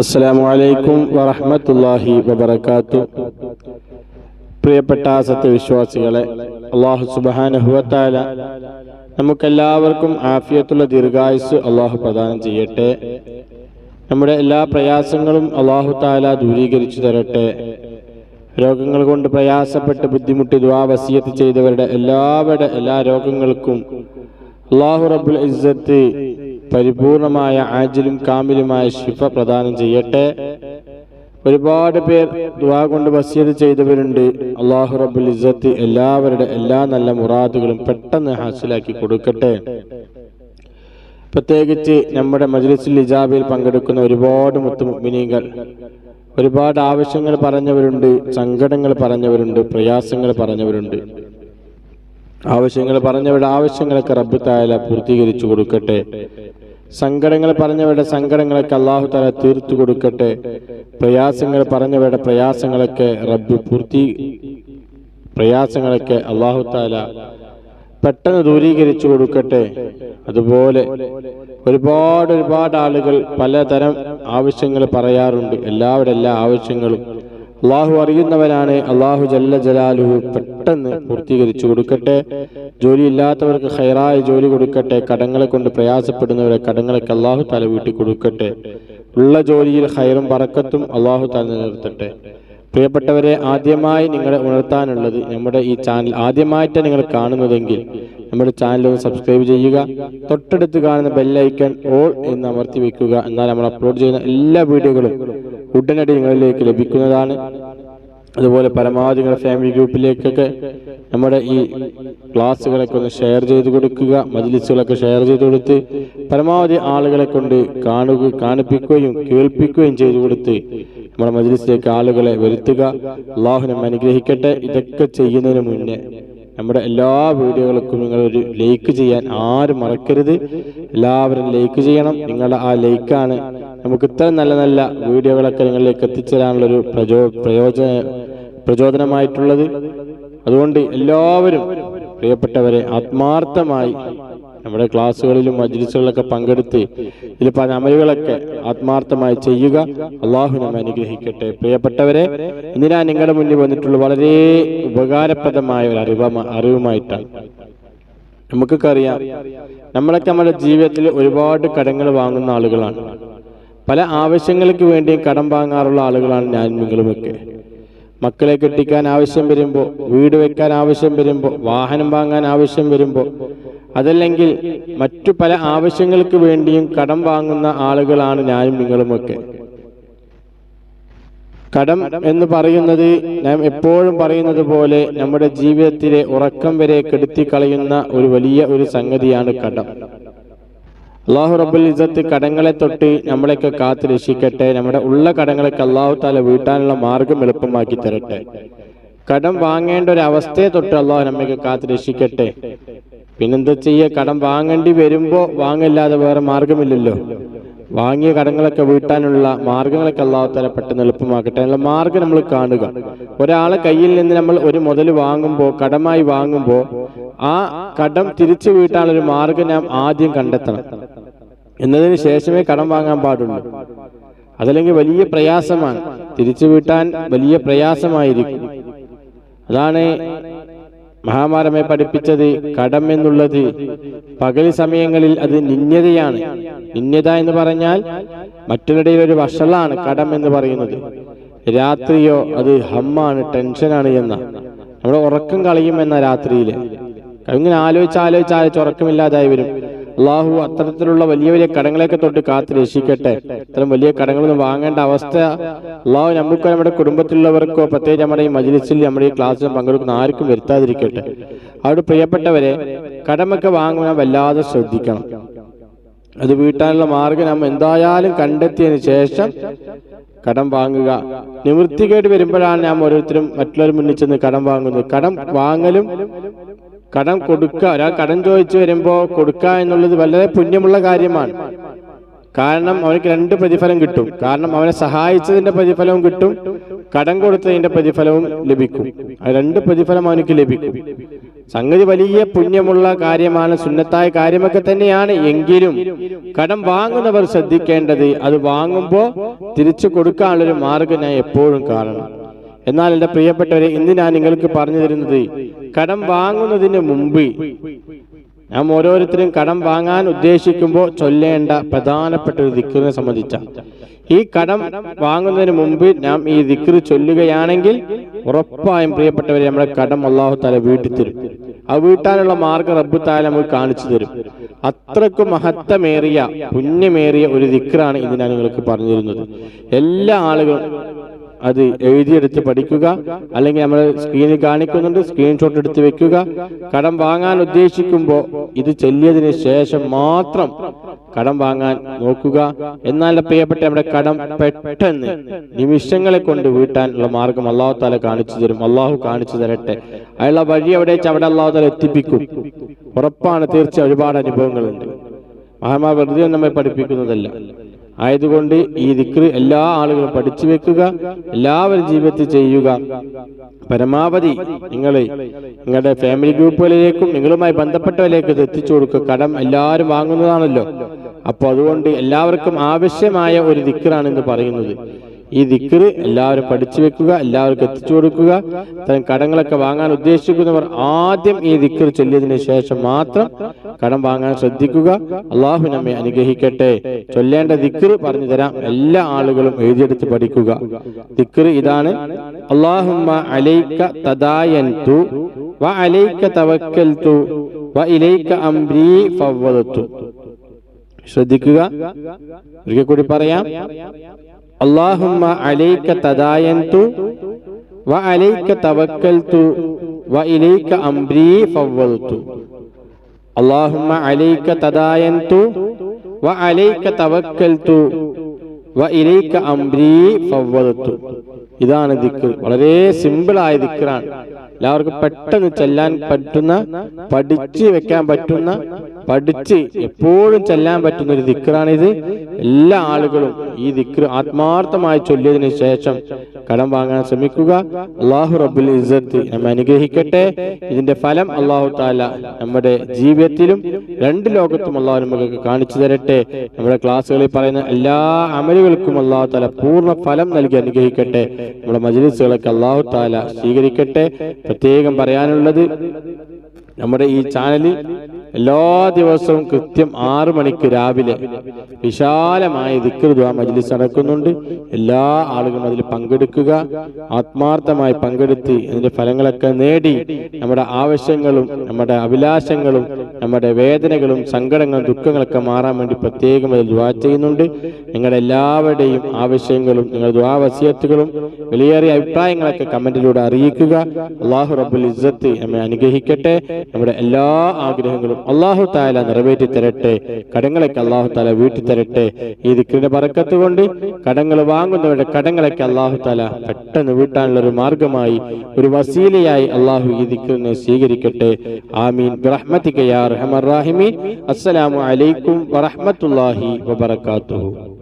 അസ്സലാമു അലൈക്കും വറഹ്മത്തുള്ളാഹി വബർക്കാത്തു പ്രിയപ്പെട്ട സത്യവിശ്വാസികളെ അള്ളാഹു സുബാനഹുവത്താല നമുക്കെല്ലാവർക്കും ആഫിയത്തുള്ള ദീർഘായുസ് അള്ളാഹു പ്രദാനം ചെയ്യട്ടെ. നമ്മുടെ എല്ലാ പ്രയാസങ്ങളും അള്ളാഹു താല ദൂരീകരിച്ചു തരട്ടെ. രോഗങ്ങൾ കൊണ്ട് പ്രയാസപ്പെട്ട് ബുദ്ധിമുട്ടി ദുആ വസിയത്ത് ചെയ്തവരുടെ എല്ലാവരുടെ എല്ലാ രോഗങ്ങൾക്കും അള്ളാഹു റബുൽ ഇസ്സത്ത് പരിപൂർണമായ ആജിലും കാമിലുമായ ശിഫ പ്രദാനം ചെയ്യട്ടെ. ഒരുപാട് പേർ ദുവാ കൊണ്ട് വസീത് ചെയ്തവരുണ്ട്. അള്ളാഹു റബുൽ ഇസത്ത് എല്ലാവരുടെ എല്ലാ നല്ല മുറാദുകളും പെട്ടെന്ന് ഹാസിലാക്കി കൊടുക്കട്ടെ. പ്രത്യേകിച്ച് നമ്മുടെ മജ്ലിസിൽ ഇജാബിൽ പങ്കെടുക്കുന്ന ഒരുപാട് മുത്തുമിനികൾ ഒരുപാട് ആവശ്യങ്ങൾ പറഞ്ഞവരുണ്ട് സങ്കടങ്ങൾ പറഞ്ഞവരുണ്ട് പ്രയാസങ്ങൾ പറഞ്ഞവരുണ്ട്. ആവശ്യങ്ങൾ പറഞ്ഞവരുടെ ആവശ്യങ്ങളൊക്കെ റബ്ബ് പൂർത്തീകരിച്ചു കൊടുക്കട്ടെ. സങ്കടങ്ങൾ പറഞ്ഞവരുടെ സങ്കടങ്ങളൊക്കെ അള്ളാഹു താല തീർത്തു കൊടുക്കട്ടെ. പ്രയാസങ്ങൾ പറഞ്ഞവരുടെ പ്രയാസങ്ങളൊക്കെ റബ്ബ് പൂർത്തി പ്രയാസങ്ങളൊക്കെ അള്ളാഹു താല പെട്ടെന്ന് ദൂരീകരിച്ചു കൊടുക്കട്ടെ. അതുപോലെ ഒരുപാട് ഒരുപാട് ആളുകൾ പലതരം ആവശ്യങ്ങൾ പറയാറുണ്ട്. എല്ലാവരുടെ എല്ലാ ആവശ്യങ്ങളും അള്ളാഹു അറിയുന്നവനാണ്. അള്ളാഹു ജല്ല ജലാലുഹു പെട്ടെന്ന് പൂർത്തീകരിച്ചു കൊടുക്കട്ടെ. ജോലി ഇല്ലാത്തവർക്ക് ഹൈറായ ജോലി കൊടുക്കട്ടെ. കടങ്ങളെ കൊണ്ട് പ്രയാസപ്പെടുന്നവരെ കടങ്ങളൊക്കെ അള്ളാഹു തല വീട്ടി കൊടുക്കട്ടെ. ഉള്ള ജോലിയിൽ ഹൈറും പറക്കത്തും അള്ളാഹു തല നിലനിർത്തട്ടെ. പ്രിയപ്പെട്ടവരെ ആദ്യമായി നിങ്ങളെ ഉണർത്താനുള്ളത് നമ്മുടെ ഈ ചാനൽ ആദ്യമായിട്ട് നിങ്ങൾ കാണുന്നതെങ്കിൽ നമ്മുടെ ചാനൽ ഒന്ന് സബ്സ്ക്രൈബ് ചെയ്യുക. തൊട്ടടുത്ത് കാണുന്ന ബെല്ലൈക്കൺ ഓൾ എന്ന് അമർത്തി വെക്കുക. എന്നാൽ നമ്മൾ അപ്ലോഡ് ചെയ്യുന്ന എല്ലാ വീഡിയോകളും ഉടനടി നിങ്ങളിലേക്ക് ലഭിക്കുന്നതാണ്. അതുപോലെ പരമാവധി നിങ്ങളുടെ ഫാമിലി ഗ്രൂപ്പിലേക്കൊക്കെ നമ്മുടെ ഈ ക്ലാസ്സുകളൊക്കെ ഒന്ന് ഷെയർ ചെയ്ത് കൊടുക്കുക മജ്ലിസുകളൊക്കെ ഷെയർ ചെയ്ത് കൊടുത്ത് പരമാവധി ആളുകളെ കൊണ്ട് കാണുക കാണിപ്പിക്കുകയും കേൾപ്പിക്കുകയും ചെയ്തു കൊടുത്ത് നമ്മുടെ മജ്ലിസിലേക്ക് ആളുകളെ വരുത്തുക. അള്ളാഹു നമ്മെ അനുഗ്രഹിക്കട്ടെ. ഇതൊക്കെ ചെയ്യുന്നതിന് മുന്നേ നമ്മുടെ എല്ലാ വീഡിയോകൾക്കും നിങ്ങൾ ഒരു ലൈക്ക് ചെയ്യാൻ ആരും മറക്കരുത്. എല്ലാവരും ലൈക്ക് ചെയ്യണം. നിങ്ങളുടെ ആ ലൈക്കാണ് നമുക്ക് ഇത്ര നല്ല നല്ല വീഡിയോകളൊക്കെ നിങ്ങളിലേക്ക് എത്തിച്ചേരാനുള്ള ഒരു പ്രചോ പ്രയോജന പ്രചോദനമായിട്ടുള്ളത്. അതുകൊണ്ട് എല്ലാവരും പ്രിയപ്പെട്ടവരെ ആത്മാർത്ഥമായി നമ്മുടെ ക്ലാസ്സുകളിലും മജ്ലിസുകളിലൊക്കെ പങ്കെടുത്ത് ഇതിൽ പല അമലുകളൊക്കെ ആത്മാർത്ഥമായി ചെയ്യുക. അള്ളാഹു നമ്മെ അനുഗ്രഹിക്കട്ടെ. പ്രിയപ്പെട്ടവരെ ഇന്ന് ഞാൻ നിങ്ങളുടെ മുന്നിൽ വന്നിട്ടുള്ള വളരെ ഉപകാരപ്രദമായ ഒരു അറിവ അറിവുമായിട്ടാണ്. നമുക്കൊക്കെ അറിയാം നമ്മളൊക്കെ നമ്മുടെ ജീവിതത്തിൽ ഒരുപാട് കടങ്ങൾ വാങ്ങുന്ന ആളുകളാണ്. പല ആവശ്യങ്ങൾക്ക് വേണ്ടിയും കടം വാങ്ങാറുള്ള ആളുകളാണ് ഞാൻ നിങ്ങളുമൊക്കെ. മക്കളെ കെട്ടിക്കാൻ ആവശ്യം വരുമ്പോൾ വീട് വെക്കാൻ ആവശ്യം വരുമ്പോൾ വാഹനം വാങ്ങാൻ ആവശ്യം വരുമ്പോൾ അതല്ലെങ്കിൽ മറ്റു പല ആവശ്യങ്ങൾക്ക് വേണ്ടിയും കടം വാങ്ങുന്ന ആളുകളാണ് ഞാനും നിങ്ങളുമൊക്കെ. കടം എന്ന് പറയുന്നത് നാം എപ്പോഴും പറയുന്നത് പോലെ നമ്മുടെ ജീവിതത്തിലെ ഉറക്കം വരെ കെടുത്തി കളയുന്ന ഒരു വലിയ ഒരു സംഗതിയാണ് കടം. അള്ളാഹു റബ്ബുൽ ഇസത്ത് കടങ്ങളെ തൊട്ട് നമ്മളെയൊക്കെ കാത്തു രക്ഷിക്കട്ടെ. നമ്മുടെ ഉള്ള കടങ്ങളൊക്കെ അള്ളാഹു താല വീട്ടാനുള്ള മാർഗം എളുപ്പമാക്കി തരട്ടെ. കടം വാങ്ങേണ്ട ഒരു അവസ്ഥയെ തൊട്ട് അള്ളാഹു നമ്മയൊക്കെ കാത്തു രക്ഷിക്കട്ടെ. പിന്നെന്താ ചെയ്യുക കടം വാങ്ങേണ്ടി വരുമ്പോ വാങ്ങില്ലാതെ വേറെ മാർഗമില്ലല്ലോ. വാങ്ങിയ കടങ്ങളൊക്കെ വീട്ടാനുള്ള മാർഗങ്ങളൊക്കെ അള്ളാഹു തല പെട്ടെന്ന് എളുപ്പമാക്കട്ടെ. അതിനുള്ള മാർഗം നമ്മൾ കാണുക. ഒരാളെ കയ്യിൽ നിന്ന് നമ്മൾ ഒരു മുതൽ വാങ്ങുമ്പോൾ കടമായി വാങ്ങുമ്പോൾ ആ കടം തിരിച്ചു വീട്ടാനുള്ള ഒരു മാർഗം നാം ആദ്യം കണ്ടെത്തണം. എന്നതിന് ശേഷമേ കടം വാങ്ങാൻ പാടുള്ളൂ. അതല്ലെങ്കിൽ വലിയ പ്രയാസമാണ്. തിരിച്ചു വീട്ടാൻ വലിയ പ്രയാസമായിരിക്കും. അതാണ് മഹാമാരമെ പഠിപ്പിച്ചത് കടം എന്നുള്ളത്. പകൽ സമയങ്ങളിൽ അത് നിന്യതയാണ് നിന്യത എന്ന് പറഞ്ഞാൽ മറ്റൊരിടയിൽ ഒരു വഷളാണ് കടം എന്ന് പറയുന്നത്. രാത്രിയോ അത് ഹമ്മാണ് ടെൻഷനാണ് എന്ന. നമ്മുടെ ഉറക്കം കളയും എന്ന രാത്രിയിൽ ഇങ്ങനെ ആലോചിച്ച് ആലോചിച്ച് ആലോചിച്ച് ഉറക്കമില്ലാതായി വരും. അള്ളാഹു അത്തരത്തിലുള്ള വലിയ വലിയ കടങ്ങളെയൊക്കെ തൊട്ട് കാത്ത് രക്ഷിക്കട്ടെ. ഇത്തരം വലിയ കടങ്ങളൊന്നും വാങ്ങേണ്ട അവസ്ഥ അള്ളാഹു നമുക്കോ നമ്മുടെ കുടുംബത്തിലുള്ളവർക്കോ പ്രത്യേകിച്ച് നമ്മുടെ ഈ മജിലിസിൽ നമ്മുടെ ഈ ക്ലാസ്സിൽ പങ്കെടുക്കുന്ന ആർക്കും വരുത്താതിരിക്കട്ടെ. അവിടെ പ്രിയപ്പെട്ടവരെ കടമൊക്കെ വാങ്ങുവാൻ വല്ലാതെ ശ്രദ്ധിക്കണം. അത് വീട്ടാനുള്ള മാർഗം നമ്മൾ എന്തായാലും കണ്ടെത്തിയതിന് ശേഷം കടം വാങ്ങുക. നിവൃത്തികേട് വരുമ്പോഴാണ് നാം ഓരോരുത്തരും മറ്റുള്ളവർ മുന്നിൽ ചെന്ന് കടം വാങ്ങുന്നത്. കടം വാങ്ങലും കടം കൊടുക്കുക ഒരാൾ കടം ചോദിച്ചു വരുമ്പോൾ കൊടുക്കുക എന്നുള്ളത് വളരെ പുണ്യമുള്ള കാര്യമാണ്. കാരണം അവനക്ക് രണ്ട് പ്രതിഫലം കിട്ടും. കാരണം അവനെ സഹായിച്ചതിന്റെ പ്രതിഫലവും കിട്ടും. കടം കൊടുത്തതിന്റെ പ്രതിഫലവും ലഭിക്കും. ആ രണ്ട് പ്രതിഫലം അവനക്ക് ലഭിക്കും. സംഗതി വലിയ പുണ്യമുള്ള കാര്യമാണ്. സുന്നത്തായ കാര്യമൊക്കെ തന്നെയാണ്. എങ്കിലും കടം വാങ്ങുന്നവർ ശ്രദ്ധിക്കേണ്ടത് അത് വാങ്ങുമ്പോൾ തിരിച്ചു കൊടുക്കാനുള്ളൊരു മാർഗം ഞാൻ എപ്പോഴും കാണണം. എന്നാൽ എന്റെ പ്രിയപ്പെട്ടവരെ ഇന്ന് ഞാൻ നിങ്ങൾക്ക് പറഞ്ഞു തരുന്നത് കടം വാങ്ങുന്നതിന് മുമ്പ് നാം ഓരോരുത്തരും കടം വാങ്ങാൻ ഉദ്ദേശിക്കുമ്പോൾ ചൊല്ലേണ്ട പ്രധാനപ്പെട്ട ഒരു ദിക്കറിനെ സംബന്ധിച്ച ഈ കടം വാങ്ങുന്നതിന് മുമ്പ് നാം ഈ ദിക്കറ് ചൊല്ലുകയാണെങ്കിൽ ഉറപ്പായും പ്രിയപ്പെട്ടവരെ നമ്മുടെ കടം അള്ളാഹു താല വീട്ടിൽ തരും. ആ വീട്ടാനുള്ള മാർഗം റബ്ബു താല നമുക്ക് കാണിച്ചു തരും. അത്രക്കും മഹത്വമേറിയ പുണ്യമേറിയ ഒരു ദിക്കറാണ് ഇത് ഞാൻ നിങ്ങൾക്ക് പറഞ്ഞു തരുന്നത്. എല്ലാ ആളുകളും അത് എഴുതിയെടുത്ത് പഠിക്കുക അല്ലെങ്കിൽ നമ്മൾ സ്ക്രീനിൽ കാണിക്കുന്നുണ്ട് സ്ക്രീൻഷോട്ട് എടുത്ത് വെക്കുക. കടം വാങ്ങാൻ ഉദ്ദേശിക്കുമ്പോൾ ഇത് ചെല്ലിയതിന് ശേഷം മാത്രം കടം വാങ്ങാൻ നോക്കുക. എന്നാൽ പ്രിയപ്പെട്ട നമ്മുടെ കടം പെട്ടെന്ന് നിമിഷങ്ങളെ കൊണ്ട് വീട്ടാനുള്ള മാർഗം അള്ളാഹു താല കാണിച്ചു തരും. അള്ളാഹു കാണിച്ചു തരട്ടെ. അയാളുടെ വഴി എവിടെ അവിടെ അള്ളാഹു താല എത്തിപ്പിക്കും. ഉറപ്പാണ് തീർച്ചയായും ഒരുപാട് അനുഭവങ്ങളുണ്ട്. മഹാമാ വെറുതെ നമ്മെ പഠിപ്പിക്കുന്നതല്ല. ആയതുകൊണ്ട് ഈ ദിക്റ് എല്ലാ ആളുകളും പഠിച്ചു വെക്കുക എല്ലാവരും ജീവിതത്തിൽ ചെയ്യുക. പരമാവധി നിങ്ങൾ നിങ്ങളുടെ ഫാമിലി ഗ്രൂപ്പുകളിലേക്കും നിങ്ങളുമായി ബന്ധപ്പെട്ടവരിലേക്ക് എത്തിച്ചു കൊടുക്കുക. കടം എല്ലാവരും വാങ്ങുന്നതാണല്ലോ. അപ്പോൾ അതുകൊണ്ട് എല്ലാവർക്കും ആവശ്യമായ ഒരു ദിക്റാണ് എന്ന് പറയുന്നത്. ഈ ദിക്കർ എല്ലാവരും പഠിച്ചു വെക്കുക എല്ലാവർക്കും എത്തിച്ചു കൊടുക്കുക തരം കടങ്ങളൊക്കെ വാങ്ങാൻ ഉദ്ദേശിക്കുന്നവർ ആദ്യം ഈ ദിക്കർ ചൊല്ലിയതിന് ശേഷം മാത്രം കടം വാങ്ങാൻ ശ്രദ്ധിക്കുക. അള്ളാഹു നമ്മെ അനുഗ്രഹിക്കട്ടെ. ചൊല്ലേണ്ട ദിക്കർ പറഞ്ഞു തരാം. എല്ലാ ആളുകളും എഴുതിയെടുത്ത് പഠിക്കുക. ദിക്കർ ഇതാണ്. അള്ളാഹുമ്മ അംരി ശ്രദ്ധിക്കുക. ഒരിക്കൽ കൂടി പറയാം. അള്ളാഹുമ്മ അലൈക്ക തദായന്തു വ അലൈക്ക തവക്കൽതു വ ഇലൈക്ക അംരി ഫവൽതു അള്ളാഹുമ്മ അലൈക്ക തദായന്തു വ അലൈക്ക തവക്കൽതു വ ഇലൈക്ക അംരി ഫവൽതു ഇതാണ് ദിക്ർ. വളരെ സിമ്പിൾ ആയ ദിക്റാണ്. എല്ലാവർക്കും പെട്ടെന്ന് ചെല്ലാൻ പറ്റുന്ന പഠിച്ചു വെക്കാൻ പറ്റുന്ന പഠിച്ച് എപ്പോഴും ചെല്ലാൻ പറ്റുന്ന ഒരു ദിക്റാണിത്. എല്ലാ ആളുകളും ഈ ദിക്ർ ആത്മാർത്ഥമായി ചൊല്ലിയതിനു ശേഷം കടം വാങ്ങാൻ ശ്രമിക്കുക. അള്ളാഹു റബ്ബുൽ ഇസ്സത്ത് നമ്മെ അനുഗ്രഹിക്കട്ടെ. ഇതിന്റെ ഫലം അള്ളാഹു താല നമ്മുടെ ജീവിതത്തിലും രണ്ട് ലോകത്തും അള്ളാഹു നമുക്ക് കാണിച്ചു തരട്ടെ. നമ്മുടെ ക്ലാസ്സുകളിൽ പറയുന്ന എല്ലാ അമലുകൾക്കും അള്ളാഹു താല പൂർണ ഫലം നൽകി അനുഗ്രഹിക്കട്ടെ. നമ്മുടെ മജ്ലിസുകളൊക്കെ അള്ളാഹു താല സ്വീകരിക്കട്ടെ. പ്രത്യേകം പറയാനുള്ളത് നമ്മുടെ ഈ ചാനലിൽ എല്ലാ ദിവസവും കൃത്യം ആറു മണിക്ക് രാവിലെ വിശാലമായ ദിക്കൃത മജ്ലിസ് നടക്കുന്നുണ്ട്. എല്ലാ ആളുകളും അതിൽ പങ്കെടുക്കുക. ആത്മാർത്ഥമായി പങ്കെടുത്ത് അതിന്റെ ഫലങ്ങളൊക്കെ നേടി നമ്മുടെ ആവശ്യങ്ങളും നമ്മുടെ അഭിലാഷങ്ങളും നമ്മുടെ വേദനകളും സങ്കടങ്ങളും ദുഃഖങ്ങളൊക്കെ മാറാൻ വേണ്ടി പ്രത്യേകം അതിൽ ദ്വാ ചെയ്യുന്നുണ്ട്. നിങ്ങളുടെ എല്ലാവരുടെയും ആവശ്യങ്ങളും നിങ്ങളുടെ ദ്വാവസിയത്തുകളും വിലയേറിയ അഭിപ്രായങ്ങളൊക്കെ കമന്റിലൂടെ അറിയിക്കുക. അള്ളാഹു റബ്ബുൽ ഇസ്സത്ത് നമ്മെ അനുഗ്രഹിക്കട്ടെ. നമ്മുടെ എല്ലാ ആഗ്രഹങ്ങളും അള്ളാഹു താല നിറവേറ്റി തരട്ടെ. കടങ്ങളൊക്കെ അള്ളാഹു താല വീട്ടി തരട്ടെ. ഈ ദിക്കിന്റെ പറക്കത്ത് കൊണ്ട് കടങ്ങൾ വാങ്ങുന്നവരുടെ കടങ്ങളൊക്കെ അള്ളാഹു താല പെട്ടെന്ന് വീട്ടാനുള്ള ഒരു മാർഗമായി ഒരു വസീലയായി അള്ളാഹു ഈ ദിക്കിനെ സ്വീകരിക്കട്ടെ. ആമീൻ. റഹ്മത്തിക്കയാ റഹ്മർ റാഹിമീൻ. അസ്സലാമു അലൈക്കും വറഹ്മത്തുള്ളാഹി വബറകാതുഹു.